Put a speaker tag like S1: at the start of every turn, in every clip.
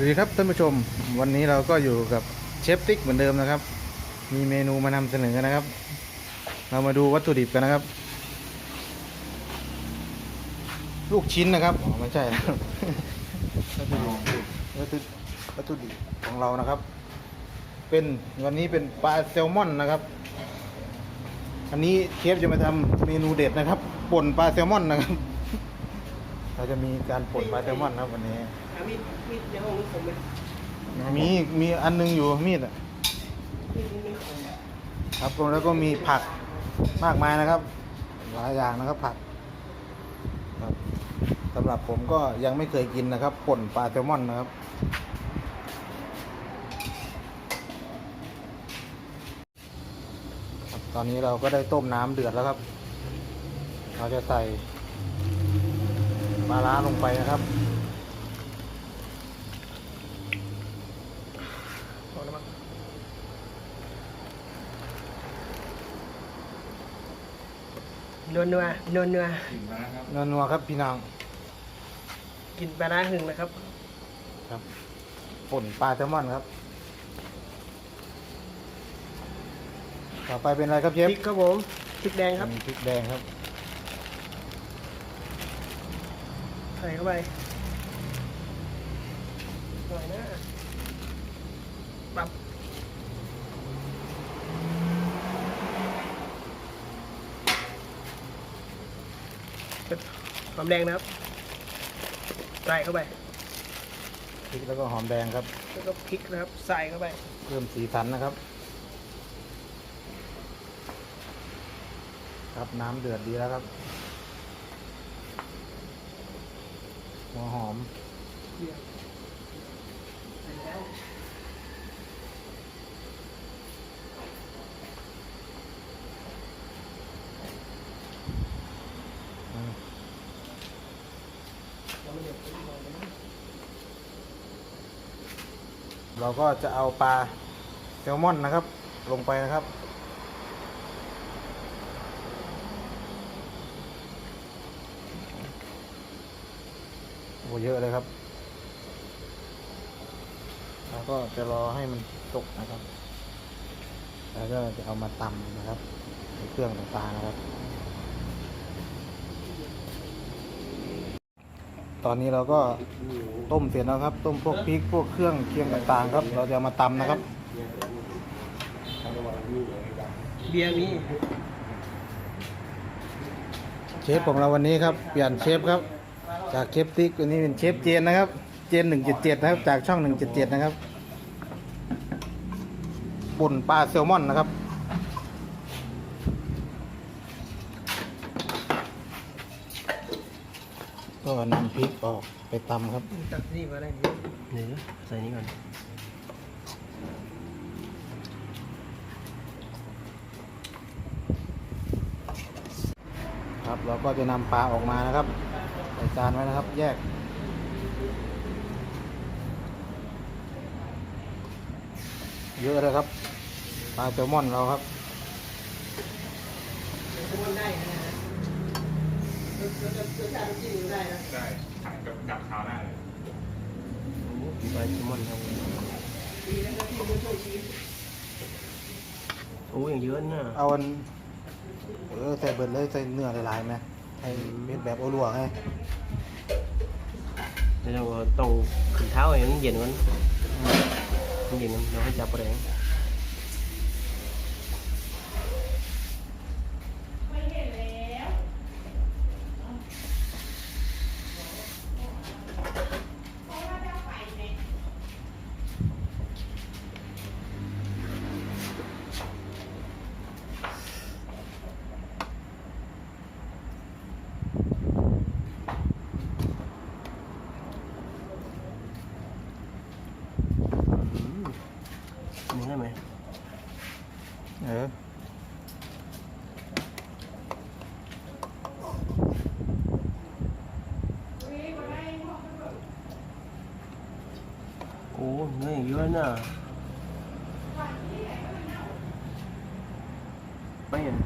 S1: สวัสดีครับท่านผู้ชมวันนี้เราก็อยู่กับเชฟติ๊กเหมือนเดิมนะครับ มีเมนูมานำเสนอนะครับ เรามาดูวัตถุดิบกันนะครับ ลูกชิ้นนะครับอ๋อไม่ใช่นะครับวัตถุดิบวัตถุดิบของเรานะครับ เป็นวันนี้เป็นปลาแซลมอนนะครับ อันนี้เชฟจะมาทำเมนูเด็ดนะครับป่นปลาแซลมอนนะครับ เราจะมีการป่นปลาแซลมอนนะครับวันนี้า
S2: มีดมีดในห้องนี้ผมไหม
S1: มีมีอันนึงอยู่มีดอะ
S2: มีดนี้ไม่คม
S1: ครับแล้วก็มีผักมากมายนะครับ หลายอย่างนะครับผักครับสำหรับผมก็ยังไม่เคยกินนะครับป่นปลาแซลมอนนะครับครับตอนนี้เราก็ได้ต้มน้ำเดือดแล้วครับ เราจะใส่ปลาร้าลงไปนะครับ
S2: พอแล้วมั้ง นัวนัวนัวนัว
S1: นัวๆครับพี่น้อง
S2: กินปลาร้าหึงนะครับ
S1: ครับป่นปลาแซลมอนครับ ต่อไปเป็นอะไรครับเช
S2: พ
S1: ฟ
S2: ริกครับผมพริกแดงครับ
S1: เป็นพริกแดงครับ
S2: ใส่เข้าไปหน่อยนะปรับ หอมแดงนะครับใส่เข้าไป
S1: พริกแล้วก็หอมแดงครับ
S2: แล้วก็พริกนะครับ ใส่เข้าไป
S1: เพิ่มสีสันนะครับ ครับน้ำเดือดดีแล้วครับหัวหอมอื เราก็จะเอาปลาแซลมอนนะครับ ลงไปนะครับ โอ้เยอะเลยครับ แล้วก็จะรอให้มันตกนะครับ แล้วก็จะเอามาตำนะครับในเครื่องต่างๆนะครับ ตอนนี้เราก็ต้มเสร็จแล้วครับ ต้มพวกพริกพวกเครื่องเคียงต่างๆครับ เราจะเอามาตำนะครับ
S2: เบียร์มี
S1: เชฟของเราวันนี้ครับ เปลี่ยนเชฟครับ จากเชฟติ๊กวันนี้เป็นเชฟเจนนะครับ เจนหนึ่งเจ็ดเจ็ดนะครับ จากช่องหนึ่งเจ็ดเจ็ดนะครับป่นปลาแซลมอนนะครับ ก็นำพริกออกไปตำครับ
S2: ตักนี่มาได้ดีหรือใส่นี้ก่อน
S1: ครับเราก็จะนำปลาออกมานะครับใส่จานไว้นะครับ แยกเยอะเลยครับ ปลาแซลมอนเราครับ
S2: มันได้นะ ได้นะ
S3: ได้ถังกับดับเท้าได้เลย
S2: ปลาชิมอนครับโอ้ยอย่างเยอะน่ะ
S1: เอาอันเออใส่เบิดเลยใส่เนื้อหลายๆไหมให้เป็นแบบโอลัวให้
S2: เดี๋ยวเราต้องขึ้นเท้าให้มันเย็นก่อนมันเย็นเราให้จับแรง นี่ได้ไหม
S1: เออ
S2: โอ้เนื้ออย่างเยอะน่ะ ไม่เห็น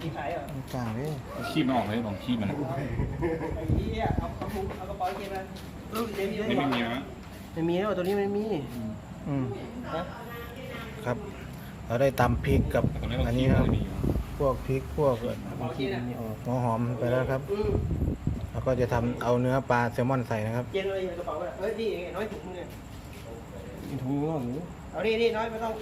S2: กี่ขายอะ
S1: กจ้างเลย
S3: คีบมันออกเลยลองคีบมัน
S2: ไอ้เหี้ยเอาเอาถุงเอากระเป๋าเก็บมาเออเดี๋ยว
S3: นี่ไม่มีนะ
S2: ไม่มีแล้วตัวนี้ไม่มี
S1: อืม
S2: นะครับ
S1: เราได้ตำพริกกับ
S3: ตรงนี้เรา
S1: อัน
S3: คี
S1: นี้
S3: บ
S1: ครับ
S3: มันมี
S1: พวกพริกพวก
S2: เอาขี้มันนี่ออก
S1: หัวหอมไปแล้วครับ
S2: อืม
S1: แล้วก็จะทำเอาเนื้อปลาแซลมอนใส่นะครับ
S2: เย็นเลยกระเป๋าเอ้ยนี่ไงน้อยถุงเนี่ย
S4: ถุงงอกหนู
S2: เอานี่นี่น้อยไม่ต้อง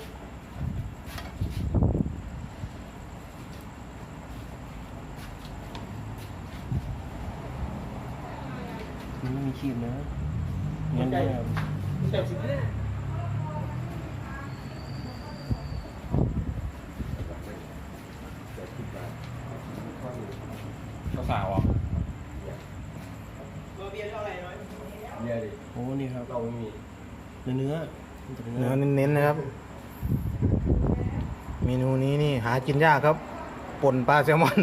S4: มันไม่มีขีดนะ
S2: เงินได้เจ็ดสิบห้า
S3: ข้าวสาวอะ
S2: ตัวเบียร์เท่าไหร่น้อย
S4: โอ้นี่ครับเราไม่มีเนื้อ เนื้อมันจะเป็น
S1: เนื้
S4: เนื้
S1: อ
S4: อ
S1: เน้นๆนะครับ เมนูนี้นี่หากินยากครับป่นปลาแซลมอน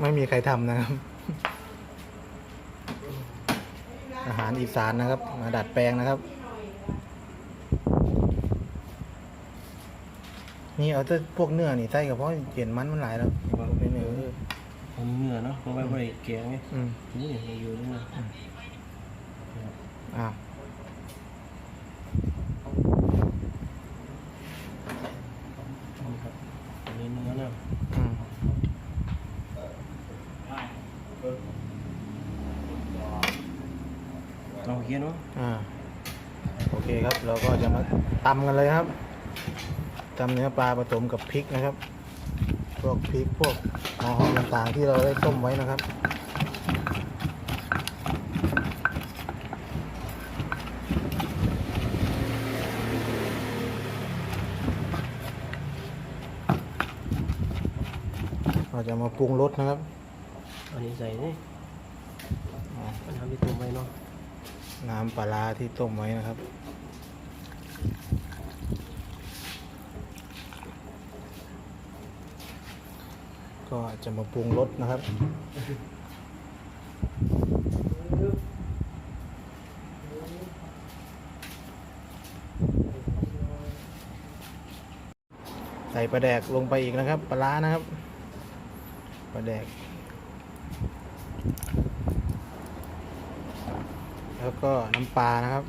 S1: ไม่มีใครทำนะครับ อาหารอีสานนะครับ มาดัดแปลงนะครับ นี่เอาแต่พวกเนื้อนี่ใส่กับเพราะเย็นมันมันหลายแล้วเป็นเนื้อเออ
S4: ผมเนื้อเนาะเพราะว่าไม่ได้แกงไง
S1: อืม
S4: นี่มันอยู่นี่นะ
S1: อ้าว
S4: นี่ครับอันนี้เนื้อนะ
S1: อืม
S4: เราเขียนว่า
S1: อ่าโอเคครับ เราก็จะมาตำกันเลยครับตำเนื้อปลาผสมกับพริกนะครับ พวกพริกพวกหัวหอมต่างๆที่เราได้ต้มไว้นะครับเราจะมาปรุงรสนะครับ
S4: อันนี้ใส่นี่มันทำที่ตุ่มไว้เนาะ
S1: น้ำปลาร้าที่ต้มไว้นะครับ ก็จะมาปรุงรสนะครับใส่ปลาแดกลงไปอีกนะครับ ปลาร้านะครับ ปลาแดก แล้วก็น้ำปลานะครับ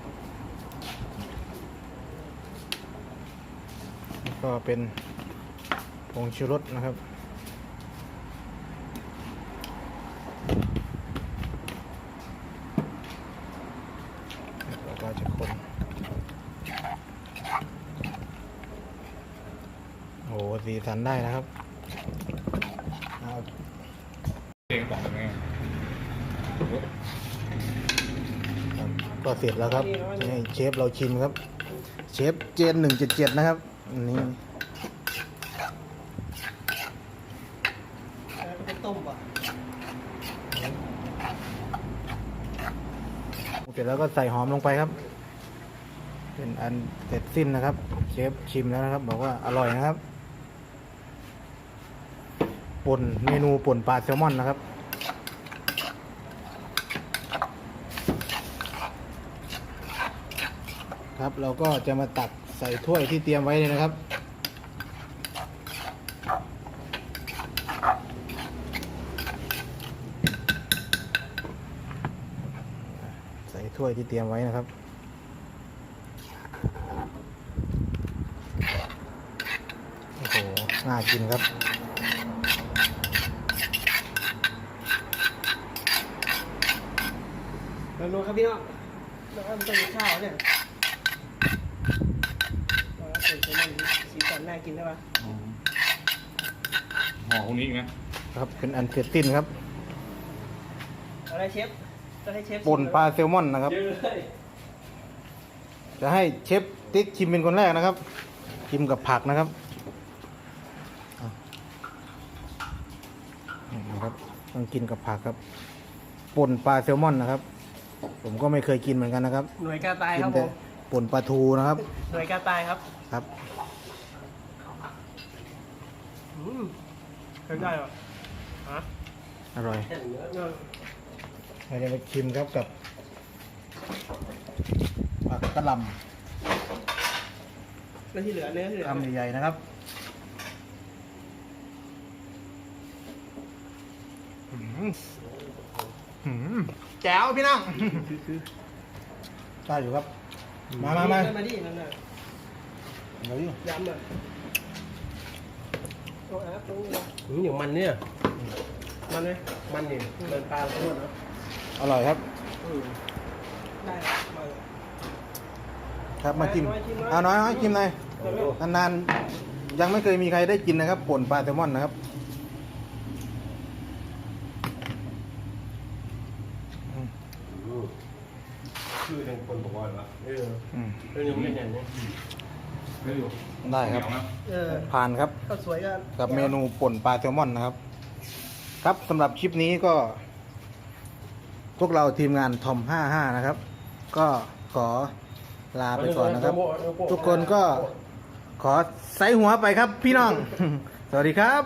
S1: แล้วก็เป็นผงชูรสนะครับแล้วก็จะคนโอ้โหสีสันได้นะครับเอา
S3: เองบอกยังไง
S1: ครับ ก็เสร็จแล้วครับจะให้เชฟเราชิมครับ เชฟเจนหนึ่งเจ็ดเจ็ดนะครับอันนี่
S2: เป็นต้มป่ะ
S1: เสร็จแล้วก็ใส่หอมลงไปครับ เป็นอันเสร็จสิ้นนะครับ เชฟชิมแล้วนะครับ บอกว่าอร่อยนะครับป่นเมนูป่นปลาแซลมอนนะครับ ครับ เราก็จะมาตักใส่ถ้วยที่เตรียมไว้เลยนะครับ ใส่ถ้วยที่เตรียมไว้นะครับโอ้โหน่ากินครับ
S2: เราดูครับพี่น้องแล้วมันต้องมีข้าวเนี่ยเราใส่ตัวมันสีสั นน่ากินได้ปะ
S3: ห่อพวกนี้อีกนะครับ
S1: เป็นอันเสร็จสิ้นครับ
S2: อะไรเชฟจะให้เชฟ
S1: ป่นปลาแซลมอนนะครับ
S2: เยอะเลย
S1: จะให้เชฟติ๊กชิมเป็นคนแรกนะครับชิมกับผักนะครับอะนี่นะครับต้องกินกับผักครับป่นปลาแซลมอนนะครับ ผมก็ไม่เคยกินเหมือนกันนะครับ
S2: หน่วยกล้าตาย
S1: กิ
S2: ครับผ
S1: แต่
S2: ม
S1: ป่นปลาทูนะครับ
S2: หน่วยกล้าตายครับ
S1: ครับ
S2: ใช้ได้เหรอฮะ
S1: อร่อย
S2: เรา
S1: จะไปชิมครับกับผักกะหลำ
S2: แล้วที่เหลือเนื้อที่เหลืำ
S1: อคำใหญ่ๆนะครับแจ๋วพี่นั่งได้อยู่ครับ มามามา
S4: มาดินั่
S1: เดี๋ยว
S4: อย โอ้แอปรู้นะอืมอย่างมันเนี่ย มันไหมมันนี่เดินปลาทั้งหมดนะ
S1: อร่อยครับ
S4: อืมได้มา
S1: ครับมาจิ้ม
S4: น้อยจิ้มน้อย
S1: เอาน้อยน้อยจิ้มหน่อยนานๆยังไม่เคยมีใครได้กินนะครับป่นปลาแซลมอนนะครับอืม
S2: คือเป็นคนบอกว่าเออ
S1: อืม
S2: เรื่องนี้ไม่เห็นเนี่ย
S3: ได้อยู่
S1: ได้ครับ
S3: เหนียวนะ
S4: เออ
S1: ผ่านครับ
S4: ก็สวยกัน
S1: กับเมนูป่นปลาแซลมอนนะครับ ครับสำหรับคลิปนี้ก็ พวกเราทีมงานทอม 55 นะครับ ก็ขอลาไปก่อนนะครับ ทุกคนก็ขอใส่หัวไปครับพี่น้อง สวัสดีครับ